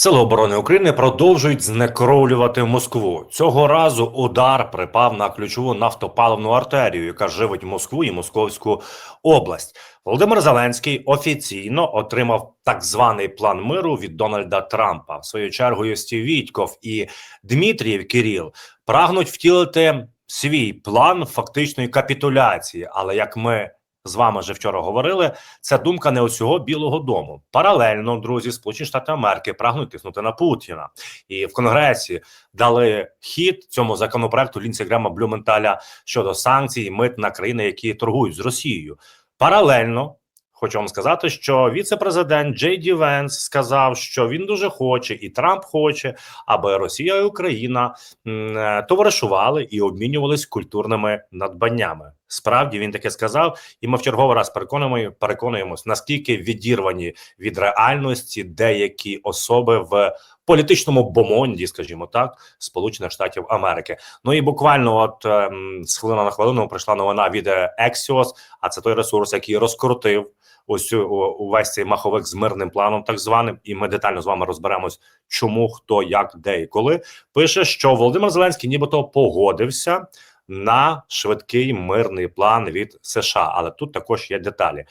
Сили оборони України продовжують знекровлювати Москву. Цього разу удар припав на ключову нафтопаливну артерію, яка живить Москву і Московську область. Володимир Зеленський офіційно отримав так званий план миру від Дональда Трампа. В свою чергу Юстій Вітьков і Дмитрієв Кирил прагнуть втілити свій план фактичної капітуляції. Але як ми з вами вже вчора говорили, це думка не усього Білого Дому. Паралельно, друзі, Сполучені Штати Америки прагнуть тиснути на Путіна, і в Конгресі дали хід цьому законопроекту Лінсі Блюменталя щодо санкцій і мит на країни, які торгують з Росією. Паралельно хочу вам сказати, що віце-президент Джей Ді Венс сказав, що він дуже хоче, і Трамп хоче, аби Росія і Україна е, товаришували і обмінювались культурними надбаннями. Справді він таке сказав, і ми в черговий раз переконуємо переконуємось, наскільки відірвані від реальності деякі особи в політичному бомонді, скажімо так, Сполучених Штатів Америки. Ну і буквально, от ем, з хвилина на хвилину прийшла новина від е, Axios, а це той ресурс, який розкрутив ось увесь цей маховик з мирним планом, так званим, і ми детально з вами розберемось, чому, хто, як, де і коли. Пише, що Володимир Зеленський нібито погодився на швидкий мирний план від США, але тут також є деталі.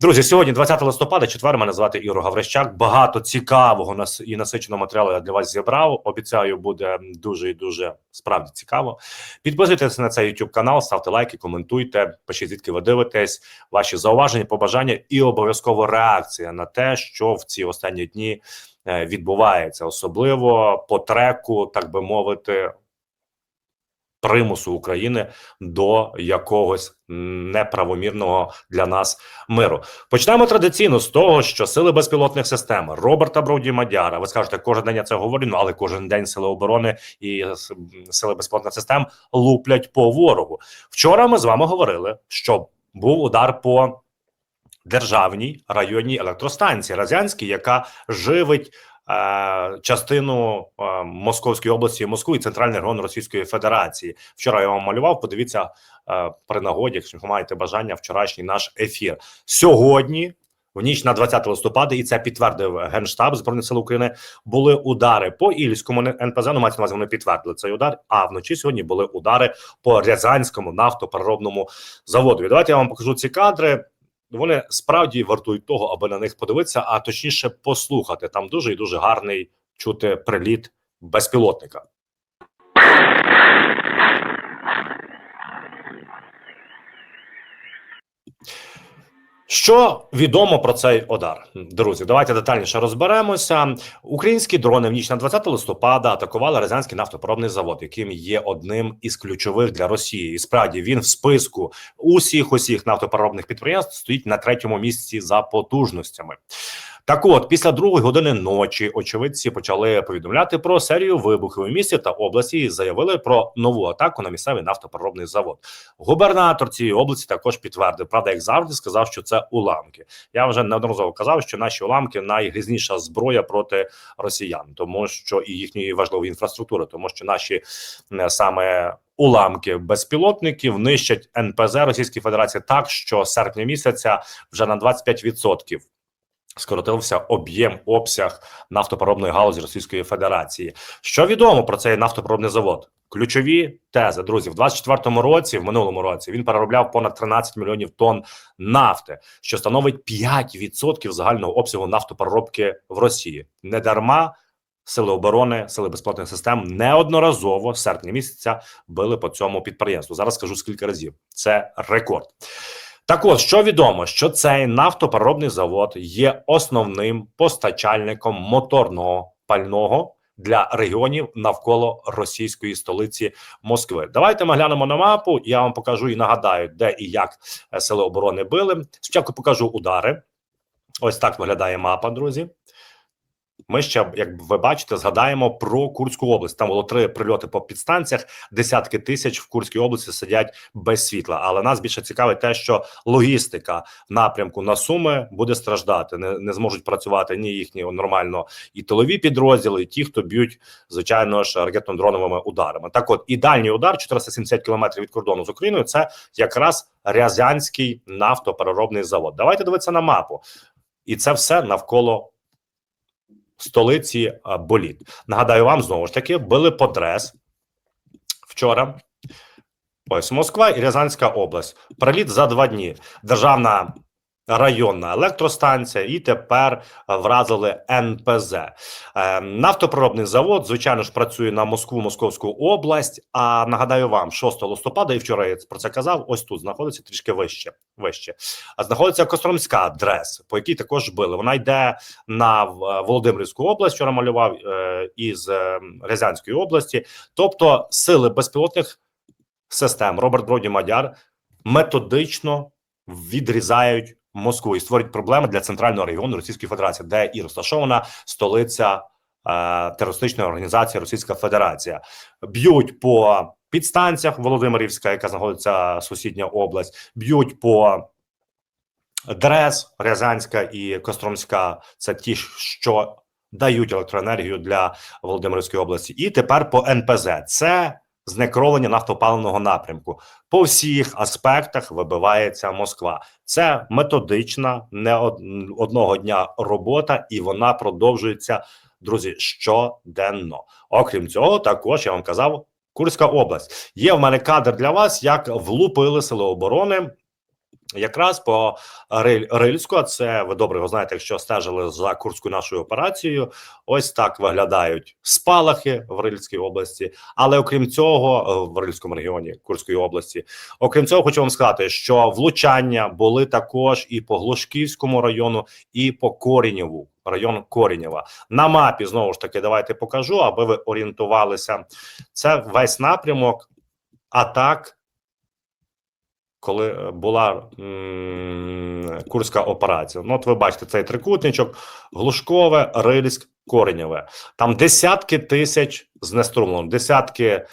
Друзі, сьогодні 20 листопада, четвер, мене звати Ігор Гаврищак. Багато цікавого і насиченого матеріалу я для вас зібрав. Обіцяю, буде дуже і дуже справді цікаво. Підписуйтесь на цей YouTube канал, ставте лайки, коментуйте, пишіть звідки ви дивитесь, ваші зауваження, побажання і обов'язково реакція на те, що в ці останні дні е, відбувається, особливо по треку, так би мовити, примусу України до якогось неправомірного для нас миру. Почнемо традиційно з того, що сили безпілотних систем Роберта Броуді Мадяра. Ви скажете, кожен день я це говорю, ну, але кожен день сили оборони і сили безпілотних систем луплять по ворогу. Вчора ми з вами говорили, що був удар по державній районній електростанції Разянській, яка живить е, частину е, Московської області, Москву і центральний регіон Російської Федерації. Вчора я вам малював. Подивіться е, при нагоді, якщо маєте бажання, вчорашній наш ефір сьогодні. В ніч на 20 листопада, і це підтвердив Генштаб Збройних сил України. Були удари по Ільському НПЗ, ну мається увазі, вони підтвердили цей удар. А вночі сьогодні були удари по Рязанському нафтопереробному заводу. Давайте я вам покажу ці кадри. Вони справді вартують того, аби на них подивитися, а точніше послухати. Там дуже і дуже гарний чути приліт безпілотника. Що відомо про цей удар, друзі? Давайте детальніше розберемося. Українські дрони в ніч на 20 листопада атакували Рязанський нафтопереробний завод, яким є одним із ключових для Росії. І справді він в списку усіх усіх нафтопереробних підприємств стоїть на третьому місці за потужностями. Так, от після другої години ночі очевидці почали повідомляти про серію вибухів у місті та області і заявили про нову атаку на місцевий нафтопереробний завод. Губернатор цієї області також підтвердив, правда, як завжди, сказав, що це уламки. Я вже неодноразово казав, що наші уламки найгрізніша зброя проти росіян, тому що і їхньої важливої інфраструктури, тому що наші е, саме. Уламки безпілотників нищать НПЗ Російської Федерації так, що серпня місяця вже на 25% скоротився об'єм обсяг нафтопереробної галузі Російської Федерації. Що відомо про цей нафтопереробний завод? Ключові тези, друзі, в 24-му році, в минулому році, він переробляв понад 13 мільйонів тонн нафти, що становить 5% загального обсягу нафтопереробки в Росії. Не дарма сили оборони, сили безпілотних систем неодноразово з серпня місяця били по цьому підприємству. Зараз скажу скільки разів. Це рекорд. Так от, що відомо, що цей нафтопереробний завод є основним постачальником моторного пального для регіонів навколо російської столиці Москви. Давайте ми глянемо на мапу. Я вам покажу і нагадаю, де і як е, сили оборони били. Спочатку покажу удари. Ось так виглядає мапа, друзі. Ми ще, як ви бачите, згадаємо про Курську область. Там було три прильоти по підстанціях. Десятки тисяч в Курській області сидять без світла. Але нас більше цікавить те, що логістика напрямку на Суми буде страждати. Не, не зможуть працювати ні їхні нормально і тилові підрозділи, і ті, хто б'ють звичайно ж ракетно-дроновими ударами. Так, от і дальній удар 470 кілометрів від кордону з Україною. Це якраз Рязанський нафтопереробний завод. Давайте дивитися на мапу, і це все навколо столиці боліт. Нагадаю вам знову ж таки, били по дрес вчора. Ось Москва і Рязанська область. Приліт за два дні. Державна районна електростанція, і тепер е, вразили НПЗ. Е, Нафтопроробний завод, звичайно ж, працює на Москву, Московську область. А нагадаю вам, 6 листопада, і вчора я про це казав. Ось тут знаходиться трішки вище. Вище а знаходиться Костромська дрес, по якій також били. Вона йде на В- Володимирську область. Вчора малював е, із е, Рязанської області. Тобто, сили безпілотних систем Роберт Броді Мадяр методично відрізають Москву і створюють проблеми для центрального регіону Російської Федерації, де і розташована столиця е, терористичної організації Російська Федерація. Б'ють по підстанціях Володимирівська, яка знаходиться сусідня область, б'ють по Дрес, Рязанська і Костромська. Це ті, що дають електроенергію для Володимирської області, і тепер по НПЗ. Це знекровлення нафтопаливного напрямку. По всіх аспектах вибивається Москва. Це методична, не одного дня робота, і вона продовжується, друзі, щоденно. Окрім цього, також я вам казав. Курська область є в мене кадр для вас, як влупили сили оборони якраз по Риль, Рильську. Це ви добре знаєте, якщо стежили за курською нашою операцією. Ось так виглядають спалахи в Рильській області. Але окрім цього, е, в Рильському регіоні Курської області, окрім цього, хочу вам сказати, що влучання були також і по Глушківському району, і по Корінєву. Район Корінєва на мапі знову ж таки давайте покажу, аби ви орієнтувалися. Це весь напрямок атак коли е, була курська операція. Ну, от ви бачите цей трикутничок: Глушкове, Рильськ, Коренєве. Там десятки тисяч знеструмлено, десятки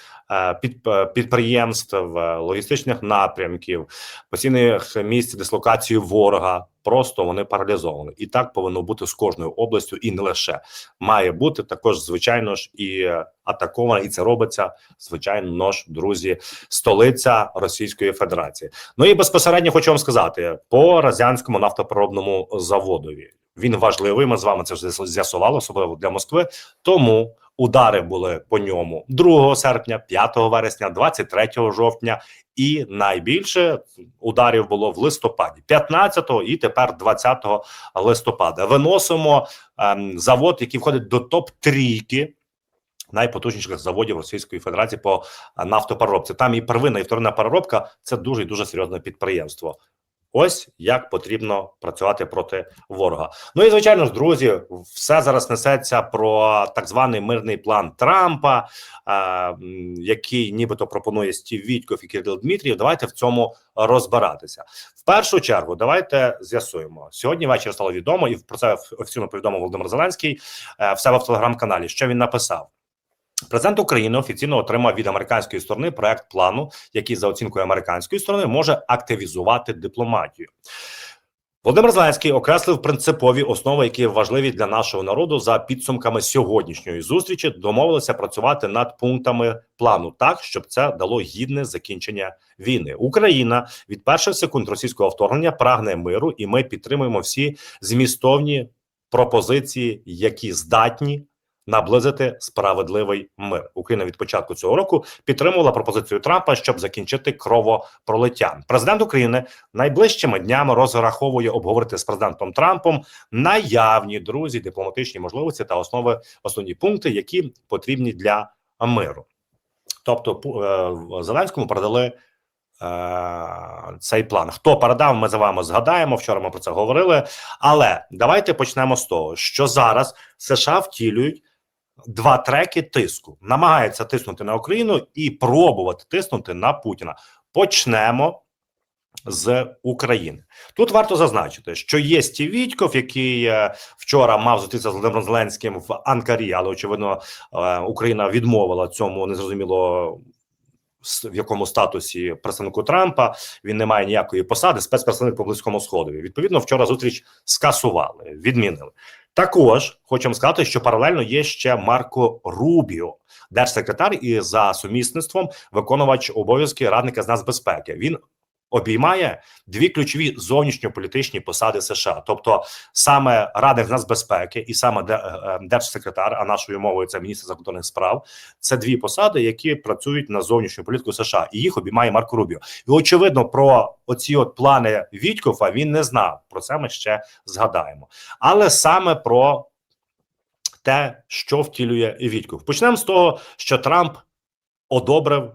підприємств, е, логістичних напрямків, постійних місць дислокації ворога. Просто вони паралізовані, і так повинно бути з кожною областю, і не лише має бути також, звичайно ж, і е, атакована, і це робиться звичайно ж, друзі, столиця Російської Федерації. Ну і безпосередньо хочу вам сказати по Разянському нафтопереробному заводові. Він важливий. Ми з вами це вже з'ясували, особливо для Москви. Тому удари були по ньому 2 серпня, 5 вересня, 23 жовтня, і найбільше ударів було в листопаді, 15 і тепер 20 листопада. Виносимо ем, завод, який входить до топ трійки найпотужніших заводів Російської Федерації по нафтопереробці. Там і первинна, і вторинна переробка це дуже дуже серйозне підприємство. Ось як потрібно працювати проти ворога. Ну і звичайно ж, друзі, все зараз несеться про так званий мирний план Трампа, е, який нібито пропонує Стів Вітьков і Кирил Дмитрієв. Давайте в цьому розбиратися. В першу чергу, давайте з'ясуємо сьогодні. Ввечері стало відомо, і про це офіційно повідомив Володимир Зеленський е, в себе в телеграм-каналі. Що він написав? Президент України офіційно отримав від американської сторони проект плану, який за оцінкою американської сторони може активізувати дипломатію. Володимир Зеленський окреслив принципові основи, які важливі для нашого народу за підсумками сьогоднішньої зустрічі. Домовилися працювати над пунктами плану так, щоб це дало гідне закінчення війни. Україна від перших секунд російського вторгнення прагне миру, і ми підтримуємо всі змістовні пропозиції, які здатні наблизити справедливий мир. Україна від початку цього року підтримувала пропозицію Трампа, щоб закінчити кровопролиття. Президент України найближчими днями розраховує обговорити з президентом Трампом наявні друзі, дипломатичні можливості та основи основні пункти, які потрібні для миру. Тобто, е, Зеленському передали. е, Цей план хто передав, ми за вами згадаємо. Вчора ми про це говорили. Але давайте почнемо з того, що зараз США втілюють два треки тиску, намагається тиснути на Україну і пробувати тиснути на Путіна. Почнемо з України. Тут варто зазначити, що є Стів Вітьков, який е, вчора мав зустрітися з Володимиром Зеленським в Анкарі, але очевидно е, Україна відмовила цьому незрозуміло. В якому статусі представнику Трампа він не має ніякої посади, спецпредставник по близькому сходові. Відповідно, вчора зустріч скасували, відмінили. Також хочемо сказати, що паралельно є ще Марко Рубіо, держсекретар і за сумісництвом виконувач обов'язки радника з нацбезпеки. Він обіймає дві ключові зовнішньополітичні посади США, тобто саме радник нацбезпеки і саме де- е, держсекретар, а нашою мовою це міністр закордонних справ. Це дві посади, які працюють на зовнішню політику США, і їх обіймає Марко Рубіо. І очевидно, про оці от плани Вітькофа він не знав. Про це ми ще згадаємо, але саме про те, що втілює Вітьков. Почнемо з того, що Трамп одобрив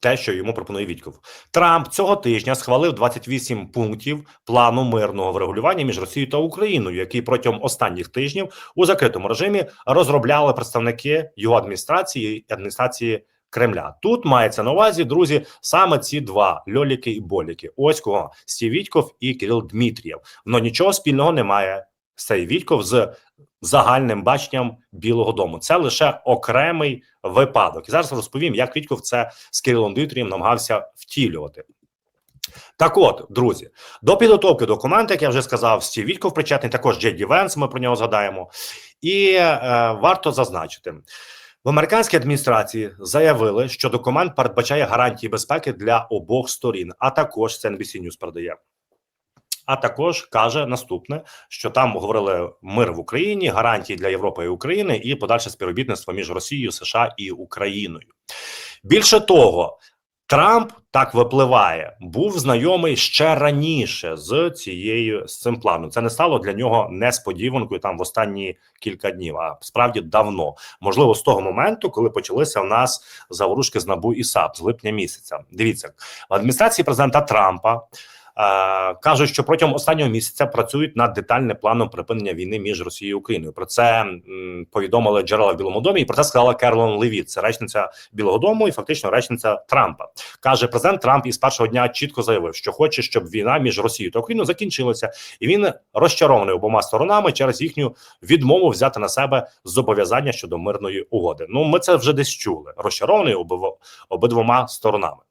те, що йому пропонує Вітьков. Трамп цього тижня схвалив 28 пунктів плану мирного врегулювання між Росією та Україною, який протягом останніх тижнів у закритому режимі розробляли представники його адміністрації і адміністрації. Кремля тут мається на увазі, друзі, саме ці два льоліки і боліки. Ось кого Стів Вітьков і Кирил Дмитрієв. Но нічого спільного немає цей Вітьков з загальним баченням Білого Дому. Це лише окремий випадок. І зараз розповім, як Вітьков це з Кирилом Дмитрієм намагався втілювати. Так от, друзі, до підготовки документу, як я вже сказав, Стів Вітков причетний, також Джеді Венс, ми про нього згадаємо. І е, варто зазначити, в американській адміністрації заявили, що документ передбачає гарантії безпеки для обох сторін, а також це NBC News передає. А також каже наступне, що там говорили мир в Україні, гарантії для Європи і України і подальше співробітництво між Росією, США і Україною. Більше того, Трамп так випливає, був знайомий ще раніше з цією з цим планом. Це не стало для нього несподіванкою там в останні кілька днів, а справді давно. Можливо, з того моменту, коли почалися в нас заворушки з набу і САП з липня місяця. Дивіться в адміністрації президента Трампа. Е, кажуть, що протягом останнього місяця працюють над детальним планом припинення війни між Росією і Україною. Про це повідомили джерела в Білому домі, і про це сказала Керлон Левіт, це речниця Білого Дому і фактично речниця Трампа. каже президент Трамп із першого дня чітко заявив, що хоче, щоб війна між Росією та Україною закінчилася, і він розчарований обома сторонами через їхню відмову взяти на себе зобов'язання щодо мирної угоди. Ну ми це вже десь чули. Розчарований обидво- обидвома сторонами.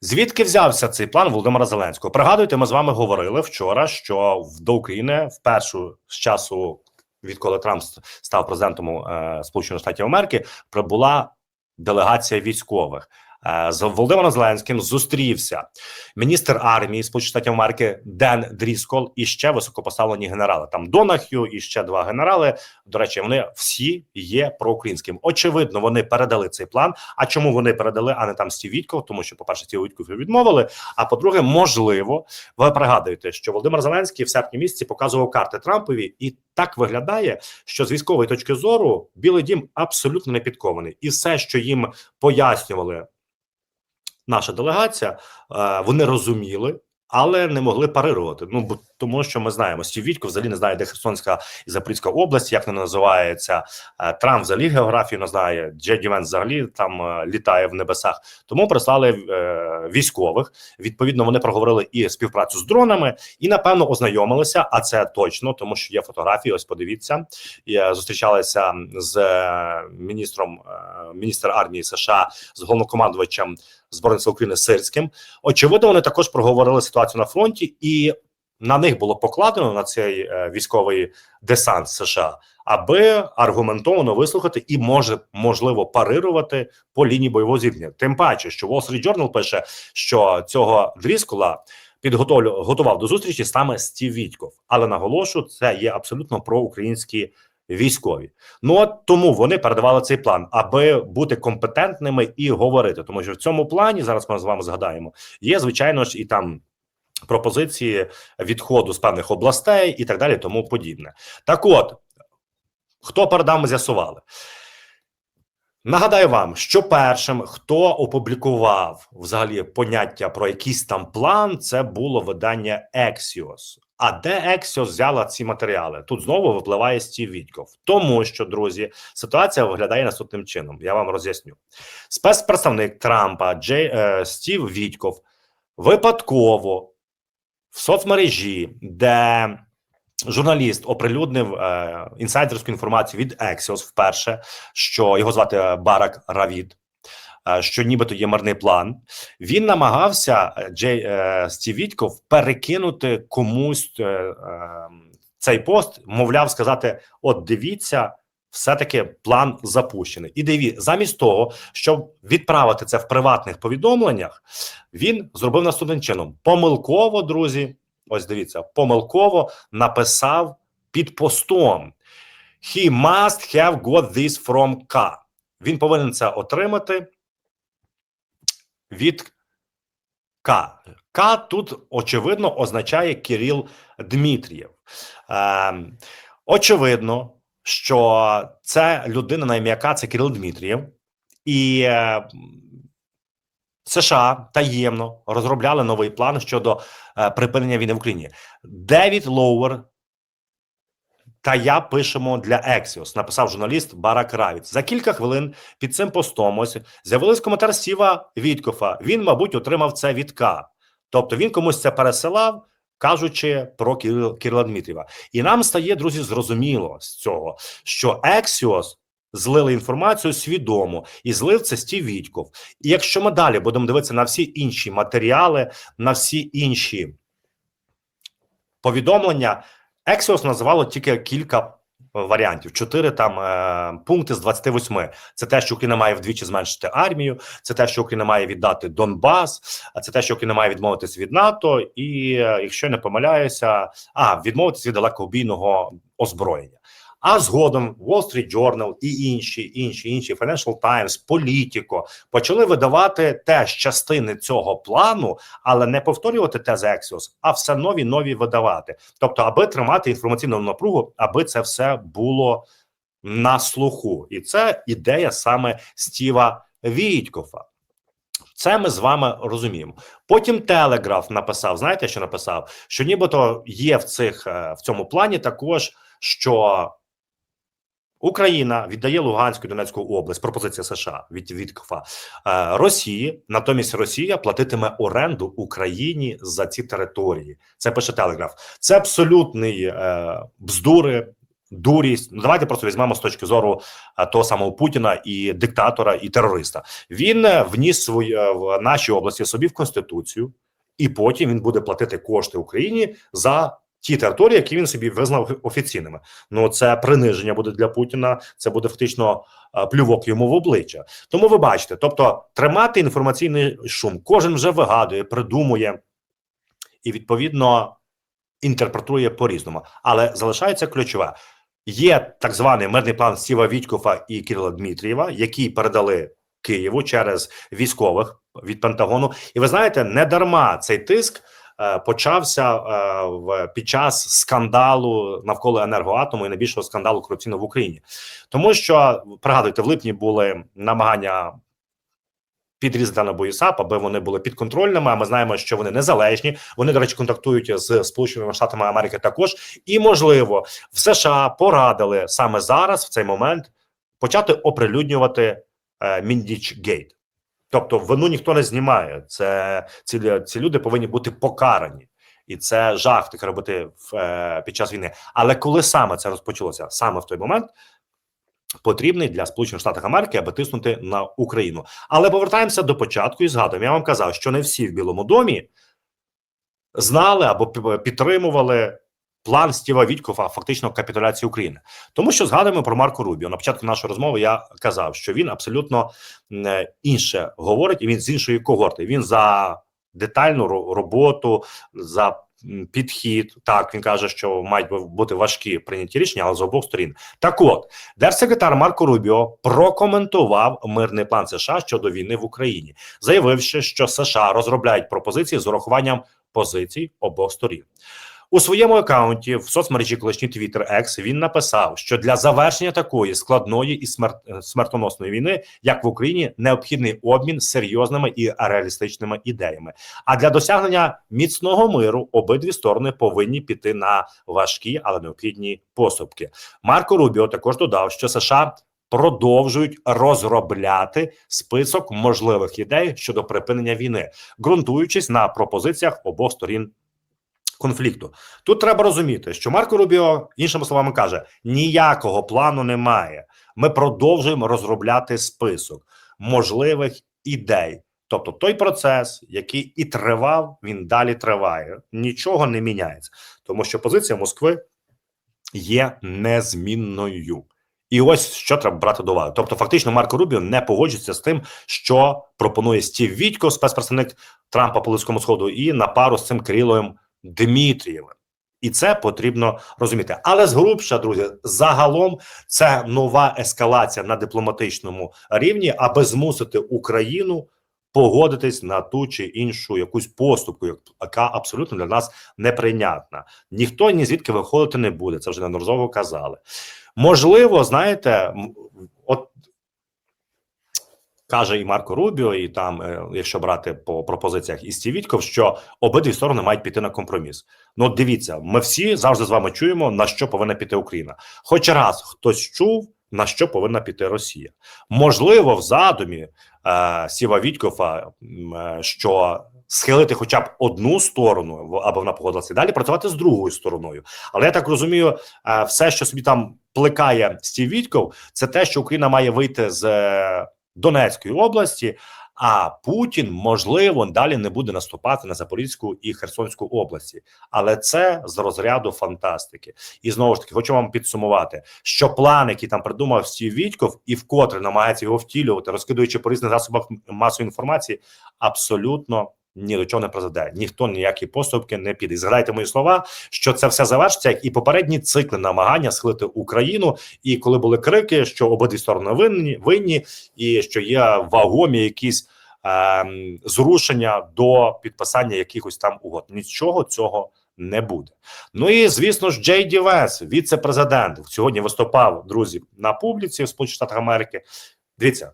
Звідки взявся цей план Володимира Зеленського? Пригадуйте, ми з вами говорили вчора, що до України вперше з часу, відколи Трамп став президентом е, Сполучених Штатів Америки, прибула делегація військових. Е, З Володимиром Зеленським зустрівся міністр армії Сполучених Штатів Америки Ден Дріскол і ще високопоставлені генерали. Там Донах'ю і ще два генерали. До речі, вони всі є проукраїнським. Очевидно, вони передали цей план. А чому вони передали, а не там Стів Вітков? Тому що, по-перше, Стів Вітков відмовили. А по-друге, можливо, ви пригадуєте, що Володимир Зеленський в серпні місяці показував карти Трампові, і так виглядає, що з військової точки зору Білий Дім абсолютно не підкований, і все, що їм пояснювали наша делегація, е, вони розуміли. Але не могли парирувати. Ну бо тому, що ми знаємо, Стів Вітько взагалі не знає, де Херсонська і Запорізька область, як вона називається. Е, Трамп взагалі географію не знає. Джеді Венс взагалі там е, літає в небесах. Тому прислали військових. Відповідно, вони проговорили і співпрацю з дронами, і напевно ознайомилися. А це точно, тому що є фотографії. Ось подивіться, Я зустрічалися з міністром міністр армії США з головнокомандувачем збройних сил України Сирським. Очевидно, вони також проговорили ситуацію на фронті, і на них було покладено на цей е, військовий десант США, аби аргументовано вислухати і може можливо парирувати по лінії бойового зіткнення. Тим паче, що Wall Street Journal пише, що цього дріскола підготовлю готував до зустрічі саме Стів Вітьков, але наголошу, це є абсолютно проукраїнські військові. Ну от тому вони передавали цей план, аби бути компетентними і говорити. Тому що в цьому плані зараз ми з вами згадаємо, є звичайно ж і там. Пропозиції відходу з певних областей і так далі, тому подібне. Так, от хто передав, ми з'ясували. Нагадаю вам, що першим, хто опублікував взагалі поняття про якийсь там план, це було видання Axios. А де Axios взяла ці матеріали? Тут знову випливає Стів Вітьков. Тому що, друзі, ситуація виглядає наступним чином. Я вам роз'ясню. Спецпредставник Трампа Джей е, Стів Вітьков випадково в соцмережі, де журналіст оприлюднив е, інсайдерську інформацію від Axios вперше, що його звати Барак Равід. е, Що нібито є мирний план, він намагався е, Джей е, Стів Вітьков перекинути комусь е, е, цей пост, мовляв, сказати: от дивіться, все-таки план запущений. І диві, замість того, щоб відправити це в приватних повідомленнях, він зробив наступним чином: помилково, друзі, ось дивіться, помилково написав під постом. He must have got this from K. Він повинен це отримати від К. К тут очевидно означає Кирил Дмитрієв. Ем, очевидно, що це людина на ім'я К, це Кирил Дмитрієв, і е, США таємно розробляли новий план щодо е, припинення війни в Україні. Девід Лоуер та я пишемо для Axios, написав журналіст Барак Равіц. За кілька хвилин під цим постом ось з'явились коментар Стіва Віткофа. Він, мабуть, отримав це від. Тобто він комусь це пересилав, кажучи про Кирил- Кирила Дмитрієва. І нам стає, друзі, зрозуміло з цього, що Axios злили інформацію свідомо і злив це Стів Вітьков. І якщо ми далі будемо дивитися на всі інші матеріали, на всі інші повідомлення, Axios називало тільки кілька е, варіантів, чотири там е, пункти з 28. Це те, що Україна має вдвічі зменшити армію, це те, що Україна має віддати Донбас, а це те, що Україна має відмовитись від НАТО, і е, якщо я не помиляюся, а відмовитись від далекобійного озброєння. А згодом Wall Street Journal і інші, інші, інші Financial Times, Politico почали видавати теж частини цього плану, але не повторювати тези Axios, а все нові нові видавати. Тобто, аби тримати інформаційну напругу, аби це все було на слуху, і це ідея саме Стіва Війтькофа. Це ми з вами розуміємо. Потім Телеграф написав: знаєте, що написав? Що нібито є в цих е, в цьому плані також, що Україна віддає Луганську і Донецьку область, пропозиція США від Віткофа е, Росії. Натомість Росія платитиме оренду Україні за ці території. Це пише Телеграф. Це абсолютний е, бздури. Дурість, ну давайте просто візьмемо з точки зору е, того самого Путіна і диктатора і терориста. Він е, вніс свої в нашій області собі в конституцію, і потім він буде платити кошти Україні за ті території, які він собі визнав офіційними. Ну це приниження буде для Путіна. Це буде фактично е, плювок йому в обличчя. Тому ви бачите, тобто тримати інформаційний шум, кожен вже вигадує, придумує і відповідно інтерпретує по різному, але залишається ключове. Є так званий мирний план Стіва Вітькофа і Кирила Дмитрієва, які передали Києву через військових від Пентагону. І ви знаєте, не дарма цей тиск почався е, в під час скандалу навколо енергоатому і найбільшого скандалу корупційного в Україні, тому що пригадуйте, в липні були намагання. Підрізати на боюсап, аби вони були підконтрольними. А ми знаємо, що вони незалежні. Вони, до речі, контактують з Сполученими Штатами Америки також. І можливо, в США порадили саме зараз, в цей момент, почати оприлюднювати е, Міндіч Гейт. Тобто, вину ніхто не знімає. Це ці, ці люди повинні бути покарані, і це жах таке робити в, е, під час війни. Але коли саме це розпочалося, саме в той момент. Потрібний для Сполучених Штатів Америки, аби тиснути на Україну. Але повертаємося до початку і згадуємо. Я вам казав, що не всі в Білому домі знали або пі- підтримували план Стіва Вітькофа фактично капітуляції України. Тому що згадуємо про Марко Рубіо. На початку нашої розмови я казав, що він абсолютно е, інше говорить, і він з іншої когорти. Він за детальну роботу, за підхід. Так він каже, що мають бути важкі прийняті рішення, але з обох сторін. Так от держсекретар Марко Рубіо прокоментував мирний план США щодо війни в Україні, заявивши, що США розробляють пропозиції з урахуванням позицій обох сторін. У своєму акаунті в соцмережі колишній Twitter X він написав, що для завершення такої складної і е, смертоносної війни, як в Україні, необхідний обмін серйозними і реалістичними ідеями. А для досягнення міцного миру обидві сторони повинні піти на важкі, але необхідні поступки. Марко Рубіо також додав, що США. Продовжують розробляти список можливих ідей щодо припинення війни, ґрунтуючись на пропозиціях обох сторін конфлікту. Тут треба розуміти, що Марко Рубіо, іншими словами, каже: ніякого плану немає. Ми продовжуємо розробляти список можливих ідей. Тобто той процес, який і тривав, він далі триває. Нічого не міняється, тому що позиція Москви є незмінною. І ось що треба брати до уваги. Тобто, фактично, Марко Рубіо не погоджується з тим, що пропонує Стів Вітько, спецпредставник Трампа по Близькому Сходу, і на пару з цим Кириловим Дмитрієвим. І це потрібно розуміти. Але згрубша, друзі, загалом це нова ескалація на дипломатичному рівні, аби змусити Україну погодитись на ту чи іншу якусь поступку, яка абсолютно для нас неприйнятна. Ніхто ні звідки виходити не буде. Це вже неодноразово казали. Можливо, знаєте, каже і Марко Рубіо, і там, е, якщо брати по пропозиціях і Стів Вітков, що обидві сторони мають піти на компроміс. Ну, от дивіться, ми всі завжди з вами чуємо, на що повинна піти Україна. Хоч раз хтось чув, на що повинна піти Росія. Можливо, в задумі е, Сіва Вітькова, е, що схилити хоча б одну сторону, аби вона погодилася далі, працювати з другою стороною. Але я так розумію, е, все, що собі там плекає Стів Вітков, це те, що Україна має вийти з е, Донецької області. А Путін можливо далі не буде наступати на Запорізьку і Херсонську області, але це з розряду фантастики. І знову ж таки хочу вам підсумувати, що план, який там придумав Стів Вітьков, і вкотре намагається його втілювати, розкидуючи по різних засобах масової інформації, абсолютно ні до чого не призведе. Ніхто ніякі поступки не піде. І Згадайте мої слова, що це все завершиться, як і попередні цикли намагання схилити Україну. І коли були крики, що обидві сторони винні, винні, і що є вагомі якісь ем, зрушення до підписання якихось там угод. Нічого цього не буде. Ну і звісно ж, Джей Ді Венс, віце-президент, сьогодні виступав друзі на публіці в Сполучених Штатах Америки. Дивіться.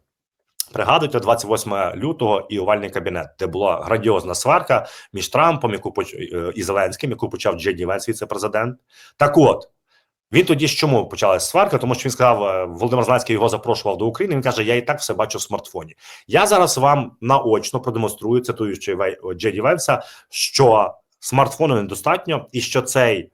Пригадуйте 28 лютого і овальний кабінет, де була грандіозна сварка між Трампом, яку поч... е, і Зеленським, яку почав Джей Ді Венс, віце-президент. Так от він тоді ж чому почалася сварка? Тому що він сказав, е, Володимир Зеленський його запрошував до України. Він каже: Я і так все бачу в смартфоні. Я зараз вам наочно продемонструю, цитуючи Вей- Венса, що смартфону недостатньо, і що цей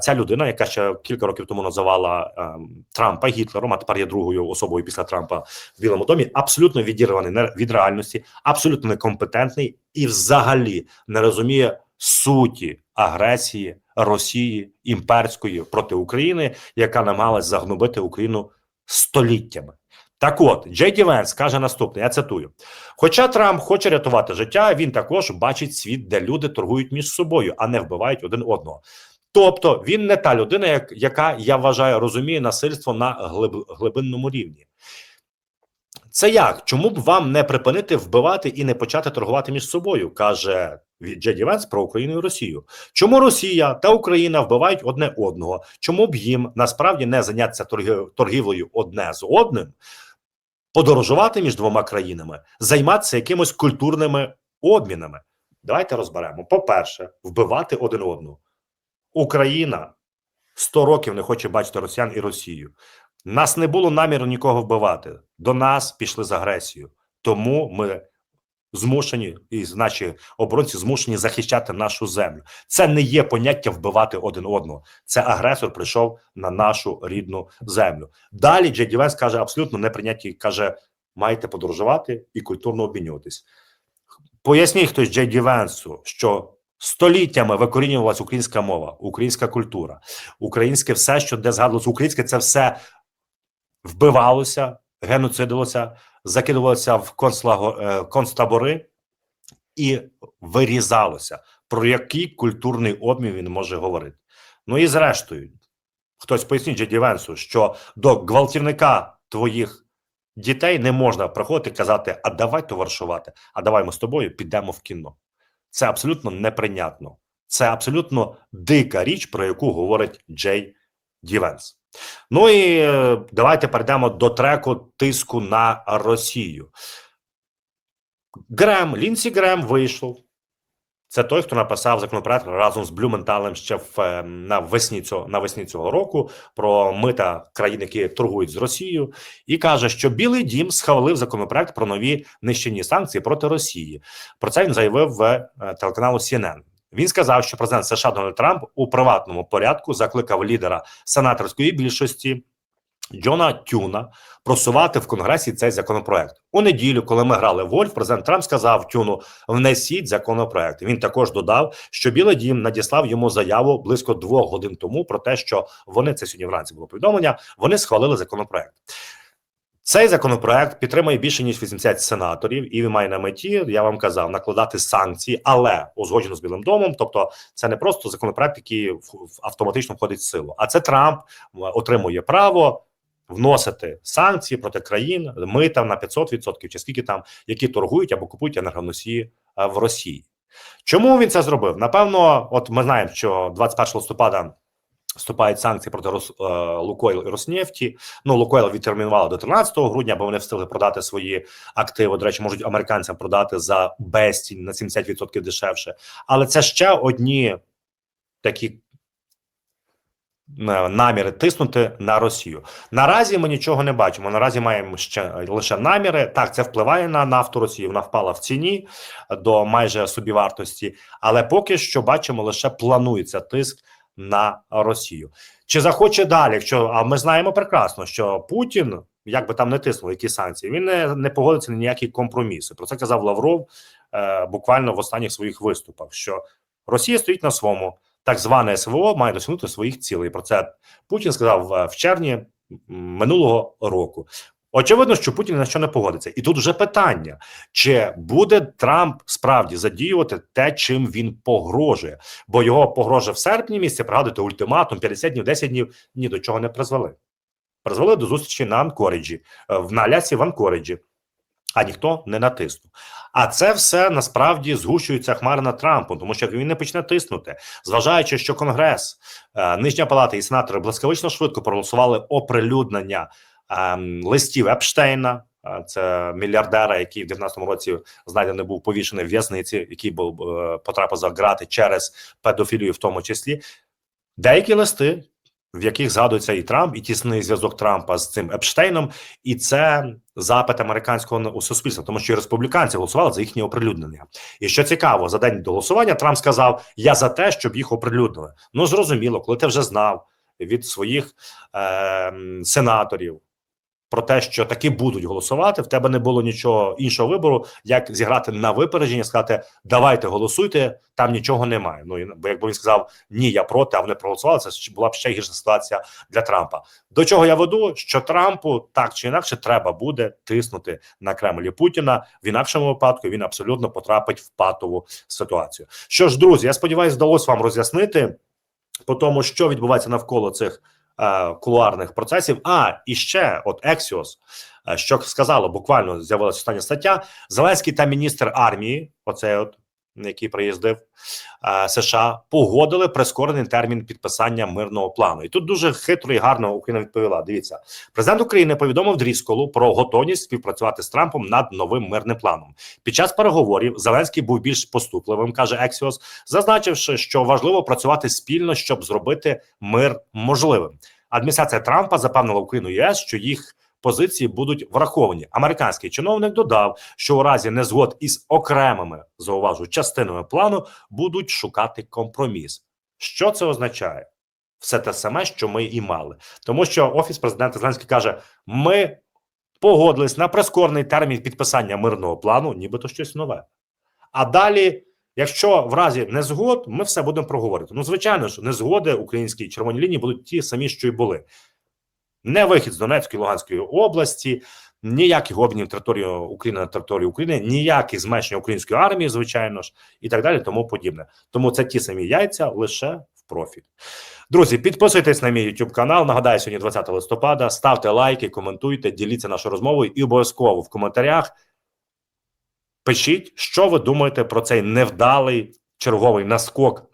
ця людина, яка ще кілька років тому називала ем, Трампа Гітлером, а тепер є другою особою після Трампа в Білому домі, абсолютно відірваний від реальності, абсолютно некомпетентний і взагалі не розуміє суті агресії Росії імперської проти України, яка намагалась загнобити Україну століттями. Так от, Джей Ді Венс каже наступне: я цитую: Хоча Трамп хоче рятувати життя, він також бачить світ, де люди торгують між собою, а не вбивають один одного. Тобто він не та людина, як, яка я вважаю, розуміє насильство на глиб, глибинному рівні. Це як? Чому б вам не припинити вбивати і не почати торгувати між собою? каже Джеді Венс про Україну і Росію. Чому Росія та Україна вбивають одне одного? Чому б їм насправді не зайнятися торгівлею одне з одним, подорожувати між двома країнами, займатися якимось культурними обмінами? Давайте розберемо. По-перше, вбивати один одного. Україна 100 років не хоче бачити росіян і Росію. Нас не було наміру нікого вбивати. До нас пішли з агресією. Тому ми змушені, і наші оборонці змушені захищати нашу землю. Це не є поняття вбивати один одного. Це агресор прийшов на нашу рідну землю. Далі Джей Венс каже абсолютно неприйняті. каже: маєте подорожувати і культурно обмінюватись. Поясніть хтось Джей Ді Венсу, що століттями викорінювалася українська мова, українська культура, українське все, що де згадувалося українське, це все вбивалося, геноцидилося, закидувалося в е, концтабори і вирізалося. Про який культурний обмін він може говорити? Ну і зрештою, хтось поясніть Джеді Венсу, що до гвалтівника твоїх дітей не можна приходити і казати: а давай товаришувати, а давай ми з тобою підемо в кіно. Це абсолютно неприйнятно. Це абсолютно дика річ, про яку говорить Джей Дівенс. Ну і е, давайте перейдемо до треку тиску на Росію. Грем, Лінсі Грем вийшов. Це той, хто написав законопроект разом з Блюменталем ще в е, навесні цього навесні цього року про мита країн, які торгують з Росією, і каже, що Білий Дім схвалив законопроект про нові нищівні санкції проти Росії. Про це він заявив в е, телеканалу CNN. Він сказав, що президент США Дональд Трамп у приватному порядку закликав лідера сенаторської більшості Джона Тюна просувати в Конгресі цей законопроект. У неділю, коли ми грали Вольф, президент Трамп сказав Тюну: внесіть законопроект. Він також додав, що Білий Дім надіслав йому заяву близько двох годин тому про те, що вони це сьогодні вранці було повідомлення. Вони схвалили законопроект. Цей законопроект підтримує більше ніж 80 сенаторів, і він має на меті, я вам казав, накладати санкції, але узгоджено з Білим домом. Тобто, це не просто законопроект, який автоматично входить в силу, а це Трамп отримує право вносити санкції проти країн, мита на 500% чи скільки там, які торгують або купують енергоносії е, в Росії. Чому він це зробив? Напевно, от ми знаємо, що 21 листопада вступають санкції проти Рос, е, Лукойл і Роснефті. Ну, Лукойл відтермінували до 13 грудня, бо вони встигли продати свої активи. До речі, можуть американцям продати за безцінь на 70% дешевше. Але це ще одні такі наміри тиснути на Росію. Наразі ми нічого не бачимо. Наразі маємо ще лише наміри. Так, це впливає на нафту Росії. Вона впала в ціні до майже собівартості, але поки що бачимо, лише планується тиск на Росію. Чи захоче далі? Якщо а ми знаємо прекрасно, що Путін, як би там не тиснув, які санкції, він не, не погодиться на ніякі компроміси. Про це казав Лавров е, буквально в останніх своїх виступах. Що Росія стоїть на своєму, так зване СВО має досягнути своїх цілей. Про це Путін сказав е, в червні минулого року. Очевидно, що Путін на що не погодиться, і тут вже питання: чи буде Трамп справді задіювати те, чим він погрожує? Бо його погрожа в серпні місяці, пригадуйте, ультиматум 50 днів, 10 днів ні до чого не призвели. Призвели до зустрічі на Анкоріджі, е, в на Алясі в Анкоріджі, а ніхто не натиснув. А це все насправді згущується хмара над Трампом, тому що він не почне тиснути, зважаючи, що Конгрес, е, Нижня Палата і сенатори блискавично швидко проголосували оприлюднення ем, листів Епштейна. е, Це мільярдера, який в 19-му році знайдений був повішений в в'язниці, який був е, потрапив за грати через педофілію, в тому числі. Деякі листи, в яких згадується і Трамп, і тісний зв'язок Трампа з цим Епштейном, і це запит американського суспільства, тому що і республіканці голосували за їхнє оприлюднення. І що цікаво, за день до голосування Трамп сказав: Я за те, щоб їх оприлюднили. Ну зрозуміло, коли ти вже знав від своїх е, сенаторів. Про те, що таки будуть голосувати, в тебе не було нічого іншого вибору, як зіграти на випередження, сказати давайте голосуйте, там нічого немає. Ну бо якби він сказав ні, я проти, а вони проголосували, це була б ще гірша ситуація для Трампа. До чого я веду? Що Трампу так чи інакше треба буде тиснути на Кремль і Путіна. В інакшому випадку він абсолютно потрапить в патову ситуацію. Що ж, друзі, я сподіваюся, вдалося вам роз'яснити по тому, що відбувається навколо цих кулуарних процесів. А і ще, от Ексіос, е, що сказало, буквально з'явилася остання стаття. Зеленський та міністр армії, оцей от який приїздив е, США, погодили прискорений термін підписання мирного плану. І тут дуже хитро і гарно Україна відповіла. Дивіться, президент України повідомив Дрісколу про готовність співпрацювати з Трампом над новим мирним планом. Під час переговорів Зеленський був більш поступливим, каже Ексіос, зазначивши, що важливо працювати спільно, щоб зробити мир можливим. Адміністрація Трампа запевнила Україну ЄС, що їх позиції будуть враховані. Американський чиновник додав, що у разі незгод із окремими зауважу частинами плану будуть шукати компроміс. Що це означає? Все те саме, що ми і мали, тому що офіс президента Зеленський каже: ми погодились на прискорений термін підписання мирного плану, нібито щось нове. А далі, якщо в разі незгод, ми все будемо проговорити. Ну, звичайно ж, незгоди українській червоній лінії будуть ті самі, що й були. Не вихід з Донецької Луганської області, ніяких обмінів території України на територію України, ніяких зменшення української армії, звичайно ж, і так далі, тому подібне. Тому це ті самі яйця лише в профіль. Друзі, підписуйтесь на мій YouTube канал. Нагадаю, сьогодні 20 листопада. Ставте лайки, коментуйте, діліться нашою розмовою і обов'язково в коментарях пишіть, що ви думаєте про цей невдалий черговий наскок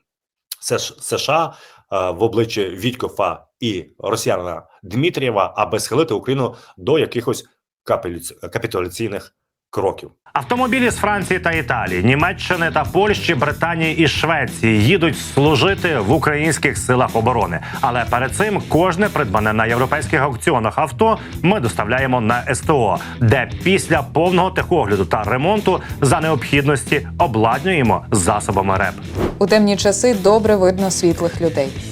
США е, в обличчі Вітькофа і росіянина Дмитрієва, аби схилити Україну до якихось капітуляційних кроків. Автомобілі з Франції та Італії, Німеччини та Польщі, Британії і Швеції їдуть служити в українських силах оборони. Але перед цим кожне придбане на європейських аукціонах авто ми доставляємо на СТО, де після повного техогляду та ремонту за необхідності обладнуємо засобами РЕП. У темні часи добре видно світлих людей.